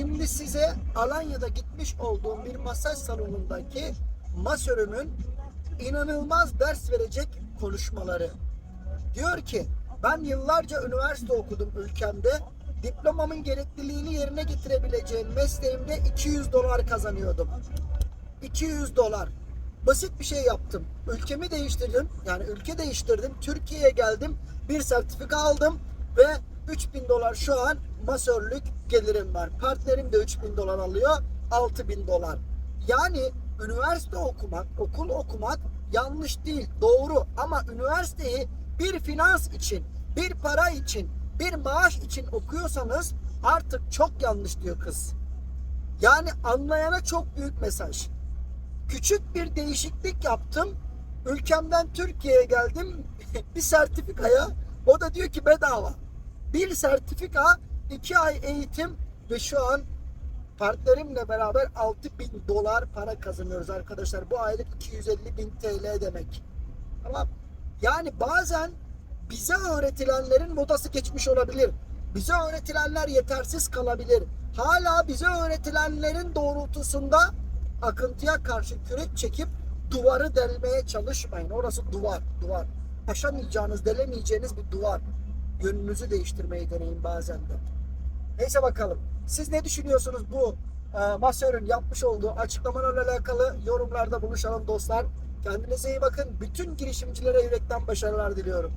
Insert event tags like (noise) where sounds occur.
Şimdi size Alanya'da gitmiş olduğum bir masaj salonundaki masörümün inanılmaz ders verecek konuşmaları. Diyor ki ben yıllarca üniversite okudum ülkemde. Diplomamın gerekliliğini yerine getirebileceğim mesleğimde 200 dolar kazanıyordum. 200 dolar. Basit bir şey yaptım. Ülkemi değiştirdim. Yani ülke değiştirdim. Türkiye'ye geldim. Bir sertifika aldım ve 3000 dolar şu an masörlük gelirim var. Partnerim de 3000 dolar alıyor. 6000 dolar. Yani üniversite okumak, okul okumak yanlış değil, doğru ama üniversiteyi bir finans için, bir para için, bir maaş için okuyorsanız artık çok yanlış diyor kız. Yani anlayana çok büyük mesaj. Küçük bir değişiklik yaptım. Ülkemden Türkiye'ye geldim. (laughs) bir sertifikaya. O da diyor ki bedava. Bir sertifika, iki ay eğitim ve şu an partnerimle beraber 6000 dolar para kazanıyoruz arkadaşlar. Bu aylık 250 bin TL demek. Tamam. Yani bazen bize öğretilenlerin modası geçmiş olabilir. Bize öğretilenler yetersiz kalabilir. Hala bize öğretilenlerin doğrultusunda akıntıya karşı kürek çekip duvarı delmeye çalışmayın. Orası duvar, duvar. Aşamayacağınız, delemeyeceğiniz bir duvar. Yönünüzü değiştirmeyi deneyin bazen de. Neyse bakalım. Siz ne düşünüyorsunuz bu e, masörün yapmış olduğu açıklamalarla alakalı yorumlarda buluşalım dostlar. Kendinize iyi bakın. Bütün girişimcilere yürekten başarılar diliyorum.